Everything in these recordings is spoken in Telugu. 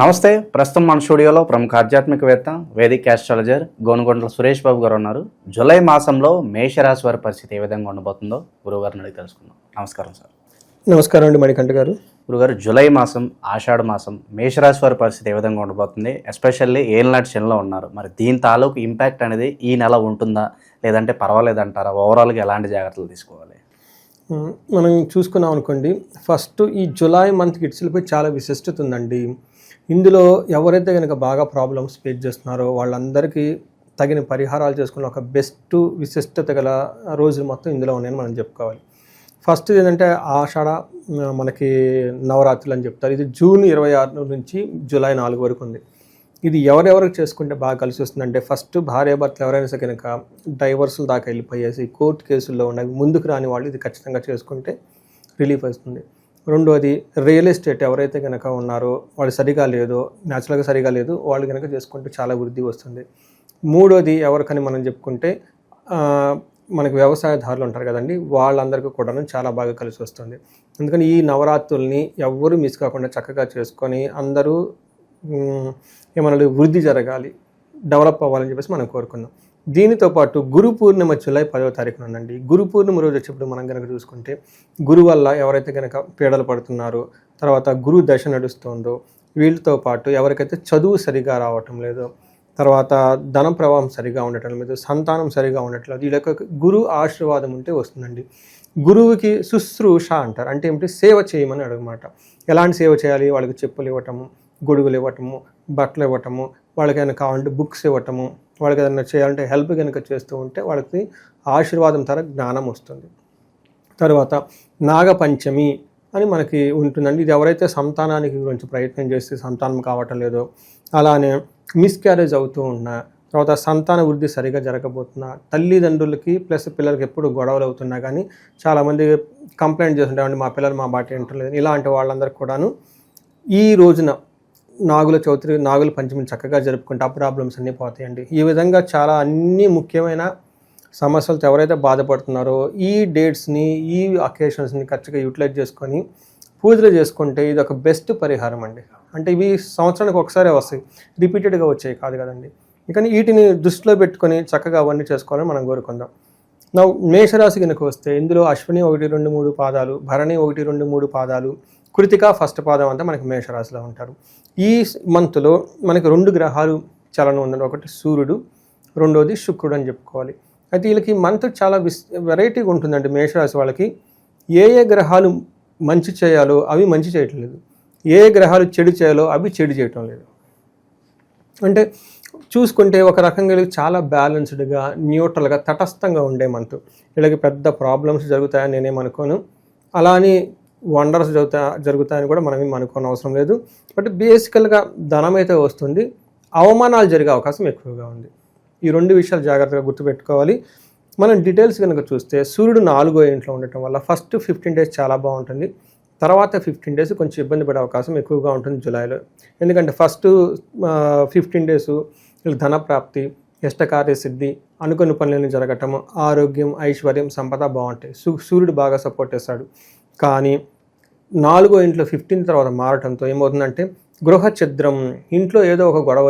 నమస్తే ప్రస్తుతం మన స్టూడియోలో ప్రముఖ ఆధ్యాత్మికవేత్త వేదిక్ ఆస్ట్రాలజర్ గోనుగొండల సురేష్ బాబు గారు ఉన్నారు. జూలై మాసంలో మేషరాశి వారి పరిస్థితి ఏ విధంగా ఉండబోతుందో గురువుగారిని అడిగి తెలుసుకుందాం. నమస్కారం సార్. నమస్కారం అండి మణికంఠ గారు. గురుగారు జూలై మాసం ఆషాఢ మాసం మేషరాశి వారి పరిస్థితి ఏ విధంగా ఉండబోతుంది? ఎస్పెషల్లీ ఏళ్ళనాటి శనిలో ఉన్నారు. మరి దీని తాలూకు ఇంపాక్ట్ అనేది ఈ నెల ఉంటుందా? లేదంటే పర్వాలేదంటారా? ఓవరాల్గా ఎలాంటి జాగ్రత్తలు తీసుకోవాలి? మనం చూసుకున్నాం అనుకోండి ఫస్ట్ ఈ జులై మంత్కి ఇట్స్లపై చాలా విశిష్టత ఉందండి. ఇందులో ఎవరైతే కనుక బాగా ప్రాబ్లమ్స్ ఫేస్ చేస్తున్నారో వాళ్ళందరికీ తగిన పరిహారాలు చేసుకున్న ఒక బెస్ట్ విశిష్టత గల రోజులు మొత్తం ఇందులో ఉన్నాయని మనం చెప్పుకోవాలి. ఫస్ట్ ఏంటంటే ఆషాఢ మనకి నవరాత్రులు అని చెప్తారు. ఇది జూన్ ఇరవై ఆరు నుంచి జూలై నాలుగు వరకు ఉంది. ఇది ఎవరెవరికి చేసుకుంటే బాగా కలిసి వస్తుందంటే ఫస్ట్ భార్యాభర్తలు ఎవరైనా సరే కనుక డైవర్సులు దాకా వెళ్ళిపోయేసి కోర్టు కేసుల్లో ఉన్న ముందుకు రాని వాళ్ళు ఇది ఖచ్చితంగా చేసుకుంటే రిలీఫ్ వస్తుంది. రెండోది రియల్ ఎస్టేట్ ఎవరైతే కనుక ఉన్నారో వాళ్ళు సరిగా లేదో న్యాచురల్గా సరిగా లేదు వాళ్ళు కనుక చేసుకుంటే చాలా వృద్ధి వస్తుంది. మూడోది ఎవరికని మనం చెప్పుకుంటే మనకు వ్యవసాయదారులు ఉంటారు కదండి వాళ్ళందరికీ కూడా చాలా బాగా కలిసి వస్తుంది. ఎందుకని ఈ నవరాత్రుల్ని ఎవ్వరూ మిస్ కాకుండా చక్కగా చేసుకొని అందరూ ఏమన్నా వృద్ధి జరగాలి డెవలప్ అవ్వాలని చెప్పేసి మనం కోరుకుందాం. దీనితో పాటు గురు పూర్ణిమ జూలై పదవ తారీఖున ఉందండి గురు పూర్ణిమ రోజు వచ్చేప్పుడు మనం కనుక చూసుకుంటే గురు వల్ల ఎవరైతే కనుక పీడలు పడుతున్నారో తర్వాత గురు దశ నడుస్తుందో వీళ్ళతో పాటు ఎవరికైతే చదువు సరిగా రావటం లేదో తర్వాత ధన ప్రవాహం సరిగా ఉండటం లేదు సంతానం సరిగా ఉండట్లేదు వీళ్ళ యొక్క గురు ఆశీర్వాదం ఉంటే వస్తుందండి. గురువుకి శుశ్రూష అంటారు. అంటే ఏమిటి? సేవ చేయమని అడగమాట. ఎలాంటి సేవ చేయాలి? వాళ్ళకి చెప్పులు ఇవ్వటము గొడుగులు ఇవ్వటము బట్టలు ఇవ్వటము వాళ్ళకైనా కావాలంటే బుక్స్ ఇవ్వటము వాళ్ళకి ఏదైనా చేయాలంటే హెల్ప్ కనుక చేస్తూ ఉంటే వాళ్ళకి ఆశీర్వాదం తర జ్ఞానం వస్తుంది. తర్వాత నాగపంచమి అని మనకి ఉంటుందండి. ఇది ఎవరైతే సంతానానికి గురించి ప్రయత్నం చేస్తే సంతానం కావటం లేదో అలానే మిస్క్యారేజ్ అవుతూ ఉన్నా తర్వాత సంతాన వృద్ధి సరిగా జరగబోతున్నా తల్లిదండ్రులకి ప్లస్ పిల్లలకి ఎప్పుడు గొడవలు అవుతున్నా కానీ చాలామంది కంప్లైంట్ చేస్తుంటామండి మా పిల్లలు మా బాట వింటలేదు. ఇలాంటి వాళ్ళందరికీ కూడాను ఈ రోజున నాగుల చవితి నాగుల పంచమిని చక్కగా జరుపుకుంటే ఆ ప్రాబ్లమ్స్ అన్నీ పోతాయండి. ఈ విధంగా చాలా అన్ని ముఖ్యమైన సమస్యలతో ఎవరైతే బాధపడుతున్నారో ఈ డేట్స్ని ఈ అకేషన్స్ని ఖచ్చితంగా యూటిలైజ్ చేసుకొని పూజలు చేసుకుంటే ఇది ఒక బెస్ట్ పరిహారం అండి. అంటే ఇవి సంవత్సరానికి ఒకసారి వస్తాయి. రిపీటెడ్గా వచ్చాయి కాదు కదండి. కానీ వీటిని దృష్టిలో పెట్టుకొని చక్కగా అవన్నీ చేసుకోవాలని మనం కోరుకుందాం. నా మేషరాశి కనుక వస్తే ఇందులో అశ్విని ఒకటి రెండు మూడు పాదాలు భరణి ఒకటి రెండు మూడు పాదాలు కృతిక ఫస్ట్ పాదం అంతా మనకి మేషరాశిలో ఉంటారు. ఈ మంత్లో మనకి రెండు గ్రహాలు చలనం ఉందండి. ఒకటి సూర్యుడు రెండోది శుక్రుడు అని చెప్పుకోవాలి. అయితే వీళ్ళకి మంత్ చాలా విస్ వెరైటీగా ఉంటుందండి మేషరాశి వాళ్ళకి. ఏ ఏ గ్రహాలు మంచి చేయాలో అవి మంచి చేయటం లేదు ఏ ఏ గ్రహాలు చెడు చేయాలో అవి చెడు చేయటం లేదు. అంటే చూసుకుంటే ఒక రకంగా చాలా బ్యాలెన్స్డ్గా న్యూట్రల్గా తటస్థంగా ఉండే మంత్. వీళ్ళకి పెద్ద ప్రాబ్లమ్స్ జరుగుతాయని నేనేమనుకోను అలా అని వండర్స్ జరుగుతా జరుగుతాయని కూడా మనం ఏం అనుకోని అవసరం లేదు. బట్ బేసికల్గా ధనం అయితే వస్తుంది. అవమానాలు జరిగే అవకాశం ఎక్కువగా ఉంది. ఈ రెండు విషయాలు జాగ్రత్తగా గుర్తుపెట్టుకోవాలి. మనం డీటెయిల్స్ కనుక చూస్తే సూర్యుడు నాలుగో ఇంట్లో ఉండటం వల్ల ఫస్ట్ ఫిఫ్టీన్ డేస్ చాలా బాగుంటుంది. తర్వాత ఫిఫ్టీన్ డేస్ కొంచెం ఇబ్బంది పడే అవకాశం ఎక్కువగా ఉంటుంది జూలైలో. ఎందుకంటే ఫస్ట్ ఫిఫ్టీన్ డేస్ ధన ప్రాప్తి ఇష్టకార్య సిద్ధి అనుకున్న పనులన్నీ జరగటం ఆరోగ్యం ఐశ్వర్యం సంపద బాగుంటాయి. సూ సూర్యుడు బాగా సపోర్ట్ చేస్తాడు. కానీ నాలుగో ఇంట్లో ఫిఫ్టీన్ తర్వాత మారటంతో ఏమవుతుందంటే గృహ ఛిద్రం ఇంట్లో ఏదో ఒక గొడవ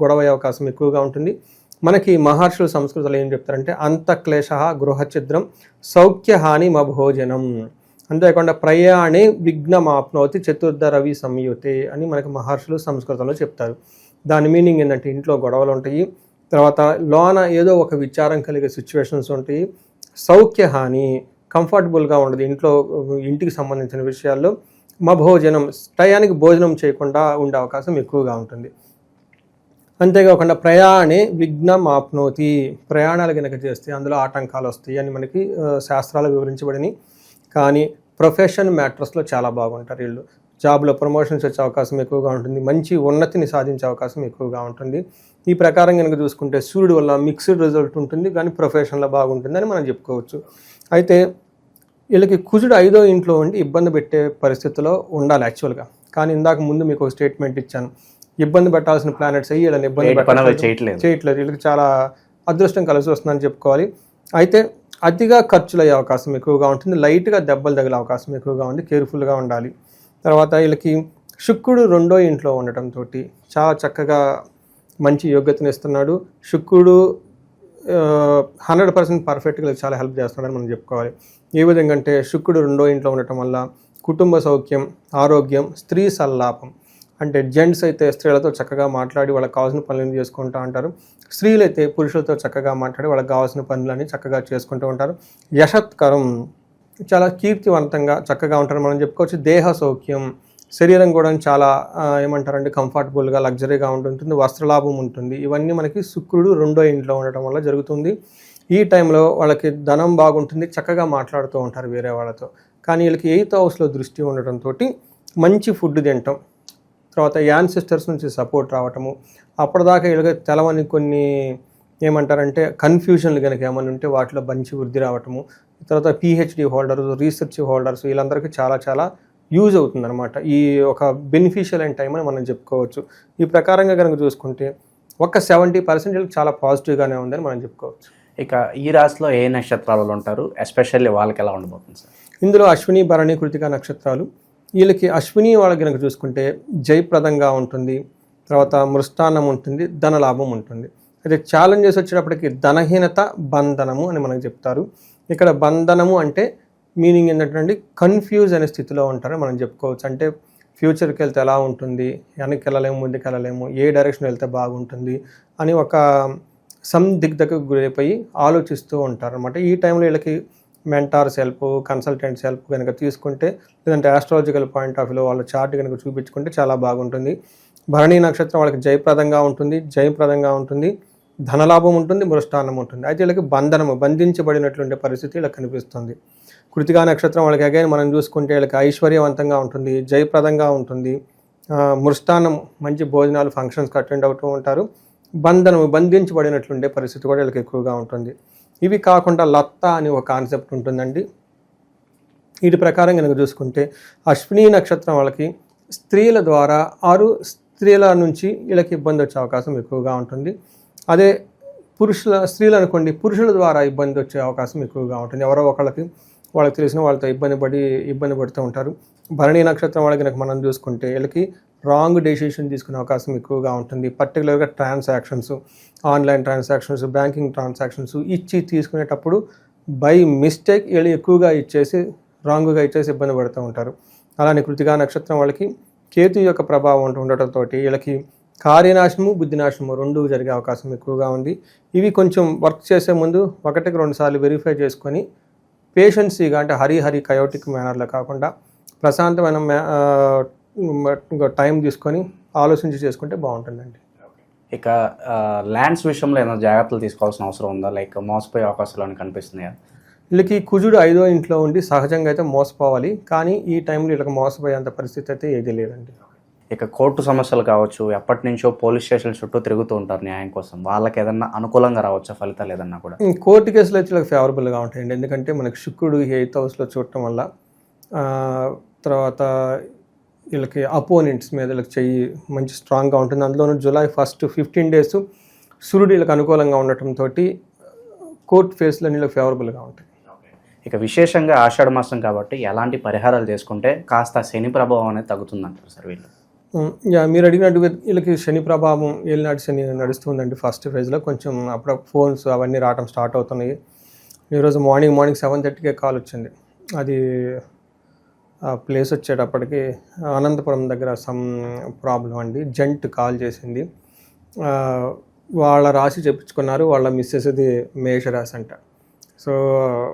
గొడవ అవకాశం ఎక్కువగా ఉంటుంది. మనకి మహర్షుల సంస్కృతిలో ఏం చెప్తారంటే అంతఃక్లేశ గృహ ఛిద్రం సౌఖ్యహాని మభోజనం అంతేకాకుండా ప్రయాణే విఘ్నమాప్నోతి చతుర్థ రవి సంయుతే అని మనకి మహర్షులు సంస్కృతంలో చెప్తారు. దాని మీనింగ్ ఏంటంటే ఇంట్లో గొడవలు ఉంటాయి తర్వాత లోన ఏదో ఒక విచారం కలిగే సిచ్యువేషన్స్ ఉంటాయి. సౌఖ్యహాని కంఫర్టబుల్గా ఉండదు. ఇంట్లో ఇంటికి సంబంధించిన విషయాల్లో మా భోజనం టయానికి భోజనం చేయకుండా ఉండే అవకాశం ఎక్కువగా ఉంటుంది. అంతేకాకుండా ప్రయాణే విఘ్నం ఆప్నోతి. ప్రయాణాలు కనుక చేస్తే అందులో ఆటంకాలు వస్తాయి అని మనకి శాస్త్రాలు వివరించబడినాయి. కానీ ప్రొఫెషన్ మ్యాటర్స్లో చాలా బాగుంటారు వీళ్ళు. జాబ్లో ప్రమోషన్స్ వచ్చే అవకాశం ఎక్కువగా ఉంటుంది. మంచి ఉన్నతిని సాధించే అవకాశం ఎక్కువగా ఉంటుంది. ఈ ప్రకారం కనుక చూసుకుంటే సూర్యుడు వల్ల మిక్స్డ్ రిజల్ట్ ఉంటుంది. కానీ ప్రొఫెషన్లో బాగుంటుంది అని మనం చెప్పుకోవచ్చు. అయితే వీళ్ళకి కుజుడు ఐదో ఇంట్లో ఉండి ఇబ్బంది పెట్టే పరిస్థితిలో ఉండాలి యాక్చువల్గా కానీ ఇందాక ముందు మీకు ఒక స్టేట్మెంట్ ఇచ్చాను. ఇబ్బంది పెట్టాల్సిన ప్లానెట్స్ అయ్యి వీళ్ళని ఇబ్బంది చేయట్లేదు? చేయట్లేదు. వీళ్ళకి చాలా అదృష్టం కలిసి వస్తుందని చెప్పుకోవాలి. అయితే అతిగా ఖర్చులు అయ్యే అవకాశం ఎక్కువగా ఉంటుంది. లైట్గా దెబ్బలు తగిలే అవకాశం ఎక్కువగా ఉంది. కేర్ఫుల్గా ఉండాలి. తర్వాత వీళ్ళకి శుక్రుడు రెండో ఇంట్లో ఉండటంతో చాలా చక్కగా మంచి యోగ్యతను ఇస్తున్నాడు. శుక్రుడు హండ్రెడ్ పర్సెంట్ పర్ఫెక్ట్గా చాలా హెల్ప్ చేస్తున్నాడని మనం చెప్పుకోవాలి. ఏ విధంగా అంటే శుక్రుడు రెండో ఇంట్లో ఉండటం వల్ల కుటుంబ సౌఖ్యం ఆరోగ్యం స్త్రీ సల్లాపం. అంటే జెంట్స్ అయితే స్త్రీలతో చక్కగా మాట్లాడి వాళ్ళకి కావాల్సిన పనులను చేసుకుంటూ ఉంటారు. స్త్రీలు అయితే పురుషులతో చక్కగా మాట్లాడి వాళ్ళకి కావాల్సిన పనులన్నీ చక్కగా చేసుకుంటూ ఉంటారు. యశత్కరం చాలా కీర్తివంతంగా చక్కగా ఉంటారు. మనం చెప్పుకోవచ్చు దేహ సౌఖ్యం శరీరం కూడా చాలా ఏమంటారంటే కంఫర్టబుల్గా లగ్జరీగా ఉంటుంటుంది వస్త్రలాభం ఉంటుంది. ఇవన్నీ మనకి శుక్రుడు రెండో ఇంట్లో ఉండటం వల్ల జరుగుతుంది. ఈ టైంలో వాళ్ళకి ధనం బాగుంటుంది చక్కగా మాట్లాడుతూ ఉంటారు వేరే వాళ్ళతో. కానీ వీళ్ళకి ఎయిత్ హౌస్లో దృష్టి ఉండటంతో మంచి ఫుడ్ తినటం తర్వాత యాన్సిస్టర్స్ నుంచి సపోర్ట్ రావటము అప్పటిదాకా వీళ్ళకి తెలవని కొన్ని ఏమంటారంటే కన్ఫ్యూజన్లు కనుక ఏమైనా ఉంటే వాటిలో మంచి వృద్ధి రావటము తర్వాత పిహెచ్డి హోల్డర్స్ రీసెర్చ్ హోల్డర్స్ వీళ్ళందరికీ చాలా చాలా యూజ్ అవుతుందన్నమాట. ఈ ఒక బెనిఫిషియల్ అయిన టైం అని మనం చెప్పుకోవచ్చు. ఈ ప్రకారంగా కనుక చూసుకుంటే ఒక సెవెంటీ పర్సెంట్ చాలా పాజిటివ్గానే ఉందని మనం చెప్పుకోవచ్చు. ఇక ఈ రాశిలో ఏ నక్షత్రాలలో ఉంటారు? ఎస్పెషల్లీ వాళ్ళకి ఎలా ఉండబోతుంది సార్? ఇందులో అశ్విని భరణి కృతిక నక్షత్రాలు. వీళ్ళకి అశ్విని వాళ్ళకి కనుక చూసుకుంటే జయప్రదంగా ఉంటుంది. తర్వాత మృష్టాన్నం ఉంటుంది ధనలాభం ఉంటుంది. అయితే ఛాలెంజెస్ వచ్చేటప్పటికి ధనహీనత బంధనము అని మనకు చెప్తారు. ఇక్కడ బంధనము అంటే మీనింగ్ ఏంటంటే కన్ఫ్యూజ్ అనే స్థితిలో ఉంటారని మనం చెప్పుకోవచ్చు. అంటే ఫ్యూచర్కి వెళ్తే ఎలా ఉంటుంది? వెనక్కి వెళ్ళలేము ముందుకు వెళ్ళలేము. ఏ డైరెక్షన్ వెళ్తే బాగుంటుంది? అని ఒక సందిగ్ధకు గురైపోయి ఆలోచిస్తూ ఉంటారు అనమాట ఈ టైంలో వీళ్ళకి మెంటార్స్ హెల్ప్ కన్సల్టెంట్స్ హెల్ప్ కనుక తీసుకుంటే లేదంటే ఆస్ట్రాలజికల్ పాయింట్ ఆఫ్ వ్యూలో వాళ్ళ చార్ట్ కనుక చూపించుకుంటే చాలా బాగుంటుంది. భరణి నక్షత్రం వాళ్ళకి జయప్రదంగా ఉంటుంది జయప్రదంగా ఉంటుంది. ధనలాభం ఉంటుంది మృష్టానం ఉంటుంది. అయితే వీళ్ళకి బంధనము బంధించబడినటువంటి పరిస్థితి వీళ్ళకి కనిపిస్తుంది. కృతికా నక్షత్రం వాళ్ళకి అగైన్ మనం చూసుకుంటే వీళ్ళకి ఐశ్వర్యవంతంగా ఉంటుంది జయప్రదంగా ఉంటుంది. మృష్టానం మంచి భోజనాలు ఫంక్షన్స్కి అటెండ్ అవుతూ ఉంటారు. బంధనము బంధించబడినట్లుండే పరిస్థితి కూడా వీళ్ళకి ఎక్కువగా ఉంటుంది. ఇవి కాకుండా లత్త అని ఒక కాన్సెప్ట్ ఉంటుందండి. వీటి ప్రకారం కనుక చూసుకుంటే అశ్విని నక్షత్రం వాళ్ళకి స్త్రీల ద్వారా ఆరు స్త్రీల నుంచి వీళ్ళకి ఇబ్బంది వచ్చే అవకాశం ఎక్కువగా ఉంటుంది. అదే పురుషుల స్త్రీలు అనుకోండి పురుషుల ద్వారా ఇబ్బంది వచ్చే అవకాశం ఎక్కువగా ఉంటుంది. ఎవరో ఒకళ్ళకి వాళ్ళకి తెలిసిన వాళ్ళతో ఇబ్బంది పడి ఇబ్బంది పడుతూ ఉంటారు. భరణి నక్షత్రం వాళ్ళకి మనం చూసుకుంటే వీళ్ళకి రాంగ్ డెసిషన్ తీసుకునే అవకాశం ఎక్కువగా ఉంటుంది. పర్టికులర్గా transactions online transactions banking transactions ఇచ్చి తీసుకునేటప్పుడు బై మిస్టేక్ వీళ్ళు ఎక్కువగా ఇచ్చేసి రాంగ్గా ఇచ్చేసి ఇబ్బంది పడుతూ ఉంటారు. అలానే కృతిగా నక్షత్రం వాళ్ళకి కేతు యొక్క ప్రభావం ఉంట- ఉండటంతో వీళ్ళకి కార్యనాశనము బుద్ధినాశనము రెండు జరిగే అవకాశం ఎక్కువగా ఉంది. ఇవి కొంచెం వర్క్ చేసే ముందు ఒకటికి రెండు సార్లు వెరిఫై చేసుకొని పేషెన్సీగా అంటే హరి హరి కయోటిక్ మేనర్లో కాకుండా ప్రశాంతమైన టైం తీసుకొని ఆలోచించి చేసుకుంటే బాగుంటుందండి. ఇక ల్యాండ్స్ విషయంలో ఏమైనా జాగ్రత్తలు తీసుకోవాల్సిన అవసరం ఉందా? లైక్ మోసపోయే అవకాశాలు అని కనిపిస్తున్నాయా? వీళ్ళకి కుజుడు ఐదో ఇంట్లో ఉండి సహజంగా అయితే మోసపోవాలి. కానీ ఈ టైంలో వీళ్ళకి మోసపోయేంత పరిస్థితి అయితే ఏది లేదండి. ఇక కోర్టు సమస్యలు కావచ్చు ఎప్పటి నుంచో పోలీస్ స్టేషన్ చుట్టూ తిరుగుతూ ఉంటారు న్యాయం కోసం. వాళ్ళకి ఏదన్నా అనుకూలంగా రావచ్చా? ఫలితాలు ఏదన్నా కూడా? కోర్టు కేసులు అయితే వీళ్ళకి ఫేవరబుల్గా ఉంటాయండి. ఎందుకంటే మనకి శుక్రుడు ఎయిత్ హౌస్లో చూడటం వల్ల తర్వాత వీళ్ళకి అపోనెంట్స్ మీద వీళ్ళకి చెయ్యి మంచి స్ట్రాంగ్గా ఉంటుంది. అందులోనూ జూలై ఫస్ట్ ఫిఫ్టీన్ డేస్ సూర్యుడు వీళ్ళకి అనుకూలంగా ఉండటంతో కోర్టు ఫేస్లో వీళ్ళకి ఫేవరబుల్గా ఉంటాయి. ఇక విశేషంగా ఆషాఢ మాసం కాబట్టి ఎలాంటి పరిహారాలు చేసుకుంటే కాస్త శని ప్రభావం అనేది తగ్గుతుందంటారు సార్ వీళ్ళు? యా మీరు అడిగినట్టు వీళ్ళకి శని ప్రభావం ఏలినాటి శని నడుస్తుందండి ఫస్ట్ ఫేజ్లో కొంచెం అప్పుడు ఫోన్స్ అవన్నీ రావడం స్టార్ట్ అవుతున్నాయి. ఈరోజు మార్నింగ్ మార్నింగ్ సెవెన్ థర్టీకే కాల్ వచ్చింది. అది ప్లేస్ వచ్చేటప్పటికి అనంతపురం దగ్గర సమ్ ప్రాబ్లం అండి. జంట్ కాల్ చేసింది. వాళ్ళ రాశి చెప్పించుకున్నారు. వాళ్ళ మిస్సెస్ది మేషరాశి అంట. సో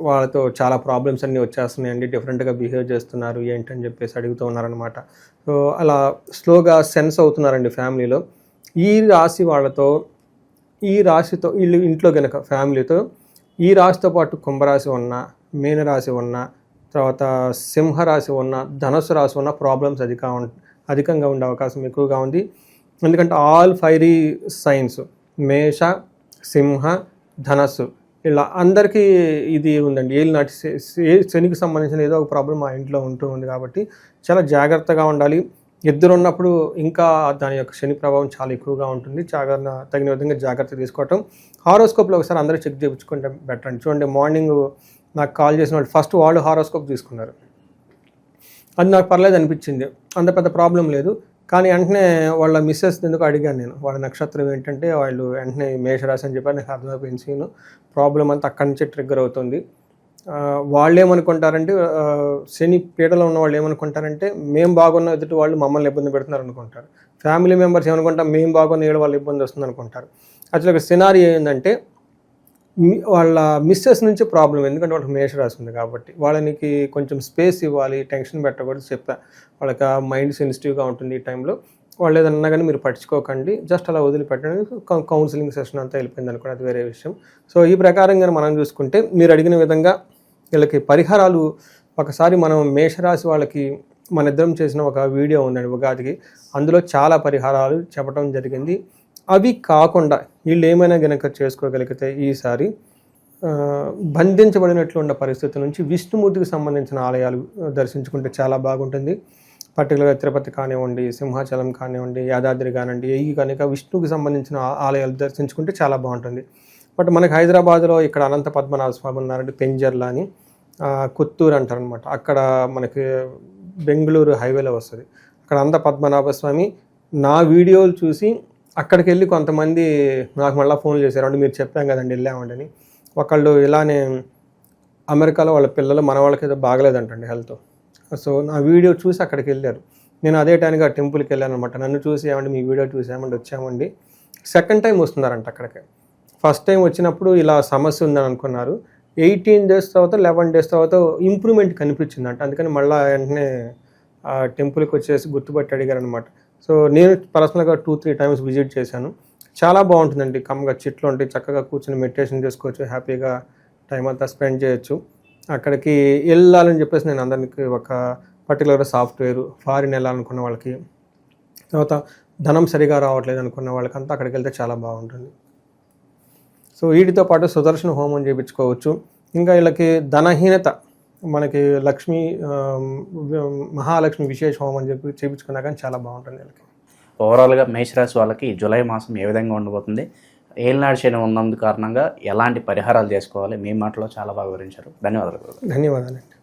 వాళ్ళతో చాలా ప్రాబ్లమ్స్ అన్నీ వచ్చేస్తున్నాయండి. డిఫరెంట్గా బిహేవ్ చేస్తున్నారు. ఏంటని చెప్పేసి అడుగుతూ ఉన్నారనమాట సో అలా స్లోగా సెన్స్ అవుతున్నారండి ఫ్యామిలీలో. ఈ రాశి వాళ్ళతో ఈ రాశితో వీళ్ళు ఇంట్లో కనుక ఫ్యామిలీతో ఈ రాశితో పాటు కుంభరాశి ఉన్న మీనరాశి ఉన్న తర్వాత సింహరాశి ఉన్న ధనుసు రాశి ఉన్న ప్రాబ్లమ్స్ అధిక అధికంగా ఉండే అవకాశం ఎక్కువగా ఉంది. ఎందుకంటే ఆల్ ఫైరీ సైన్స్ మేష సింహ ధనస్సు ఇలా అందరికీ ఇది ఉందండి. ఏళ్ళు నాటి శనికి సంబంధించిన ఏదో ఒక ప్రాబ్లం మా ఇంట్లో ఉంటూ ఉంది కాబట్టి చాలా జాగ్రత్తగా ఉండాలి. ఇద్దరు ఉన్నప్పుడు ఇంకా దాని యొక్క శని ప్రభావం చాలా ఎక్కువగా ఉంటుంది. జాగ్రత్త తగిన విధంగా జాగ్రత్త తీసుకోవటం. హారోస్కోప్లో ఒకసారి అందరూ చెక్ చేయించుకుంటే బెటర్ అండి. చూడండి మార్నింగ్ నాకు కాల్ చేసిన వాళ్ళు ఫస్ట్ వాళ్ళు హారోస్కోప్ తీసుకున్నారు. అది నాకు పర్లేదు అనిపించింది. అంత పెద్ద ప్రాబ్లం లేదు. కానీ వెంటనే వాళ్ళ మిస్సెస్ ఎందుకు అడిగాను నేను. వాళ్ళ నక్షత్రం ఏంటంటే వాళ్ళు వెంటనే మేషరాశి అని చెప్పారు. నాకు అర్థమైపోయింది సీను. ప్రాబ్లం అంతా అక్కడి నుంచే ట్రిగ్గర్ అవుతుంది. వాళ్ళు ఏమనుకుంటారంటే శని పీడలో ఉన్న వాళ్ళు ఏమనుకుంటారంటే మేము బాగున్న ఎదుటి వాళ్ళు మమ్మల్ని ఇబ్బంది పెడుతున్నారు అనుకుంటారు. ఫ్యామిలీ మెంబర్స్ ఏమనుకుంటాం మేము బాగున్న ఏడు వాళ్ళు ఇబ్బంది వస్తుంది అనుకుంటారు. అసలు ఒక సినారీ ఏంటంటే వాళ్ళ మిస్సెస్ నుంచి ప్రాబ్లం ఎందుకంటే వాళ్ళకి మేషరాశి ఉంది కాబట్టి వాళ్ళనికి కొంచెం స్పేస్ ఇవ్వాలి టెన్షన్ పెట్టకూడదు చెప్తా వాళ్ళకి ఆ మైండ్ సెన్సిటివ్గా ఉంటుంది ఈ టైంలో వాళ్ళు ఏదన్నా కానీ మీరు పట్టించుకోకండి. జస్ట్ అలా వదిలిపెట్టండి. కౌన్సిలింగ్ సెషన్ అంతా వెళ్ళిపోయింది అనుకోండి. అది వేరే విషయం. సో ఈ ప్రకారంగా మనం చూసుకుంటే మీరు అడిగిన విధంగా వీళ్ళకి పరిహారాలు ఒకసారి మనం మేషరాశి వాళ్ళకి మన ఇద్దరం చేసిన ఒక వీడియో ఉందండి ఉగాదికి. అందులో చాలా పరిహారాలు చెప్పడం జరిగింది. అవి కాకుండా వీళ్ళు ఏమైనా గనక చేసుకోగలిగితే ఈసారి బంధించబడినట్లు ఉన్న పరిస్థితి నుంచి విష్ణుమూర్తికి సంబంధించిన ఆలయాలు దర్శించుకుంటే చాలా బాగుంటుంది. పర్టికులర్గా తిరుపతి కానివ్వండి సింహాచలం కానివ్వండి యాదాద్రి కానివ్వండి ఈ కనుక విష్ణువుకి సంబంధించిన ఆలయాలు దర్శించుకుంటే చాలా బాగుంటుంది. బట్ మనకి హైదరాబాద్లో ఇక్కడ అనంత పద్మనాభ స్వామి ఉన్నారంటే పెంజర్ల అని కొత్తూరు అంటారనమాట అక్కడ మనకి బెంగళూరు హైవేలో వస్తుంది. అక్కడ అనంత పద్మనాభ స్వామి నా వీడియోలు చూసి అక్కడికి వెళ్ళి కొంతమంది నాకు మళ్ళీ ఫోన్ చేశారు. అంటే మీరు చెప్పాం కదండి వెళ్ళామండి అని ఒకళ్ళు ఇలానే అమెరికాలో వాళ్ళ పిల్లలు మన వాళ్ళకి ఏదో బాగలేదంటండి హెల్త్. సో నా వీడియో చూసి అక్కడికి వెళ్ళారు నేను అదే టైంకి ఆ టెంపుల్కి వెళ్ళాను అనమాట నన్ను చూసి ఏమండి మీ వీడియో చూసి ఏమండి వచ్చామండి. సెకండ్ టైం వస్తున్నారంట అక్కడికి. ఫస్ట్ టైం వచ్చినప్పుడు ఇలా సమస్య ఉందని అనుకున్నారు ఎయిటీన్ డేస్ తర్వాత లెవెన్ డేస్ తర్వాత ఇంప్రూవ్మెంట్ కనిపించిందంట. అందుకని మళ్ళీ వెంటనే ఆ టెంపుల్కి వచ్చేసి గుర్తుపట్టి అడిగారు అనమాట సో నేను పర్సనల్గా టూ త్రీ టైమ్స్ విజిట్ చేశాను. చాలా బాగుంటుందండి. కమ్మగా చెట్లు ఉంటాయి చక్కగా కూర్చొని మెడిటేషన్ చేసుకోవచ్చు హ్యాపీగా టైం అంతా స్పెండ్ చేయొచ్చు. అక్కడికి వెళ్ళాలని చెప్పేసి నేను అందరికి ఒక పర్టికులర్ సాఫ్ట్వేర్ ఫారిన్ వెళ్ళాలనుకున్న వాళ్ళకి తర్వాత ధనం సరిగా రావట్లేదు అనుకున్న వాళ్ళకంతా అక్కడికి వెళ్తే చాలా బాగుంటుంది. సో వీటితో పాటు సుదర్శన హోమం చేయించుకోవచ్చు. ఇంకా వీళ్ళకి ధనహీనత మనకి లక్ష్మి మహాలక్ష్మి విశేష హోమం చెప్పి చేయించుకున్నా కానీ చాలా బాగుంటుంది వీళ్ళకి. ఓవరాల్గా మేషరాశి వాళ్ళకి జూలై మాసం ఏ విధంగా ఉండబోతుంది? ఏలినాడు శని ఉన్నందు కారణంగా ఎలాంటి పరిహారాలు చేసుకోవాలి? మీ మాటలో చాలా బాగా వివరించారు. ధన్యవాదాలు. ధన్యవాదాలండి.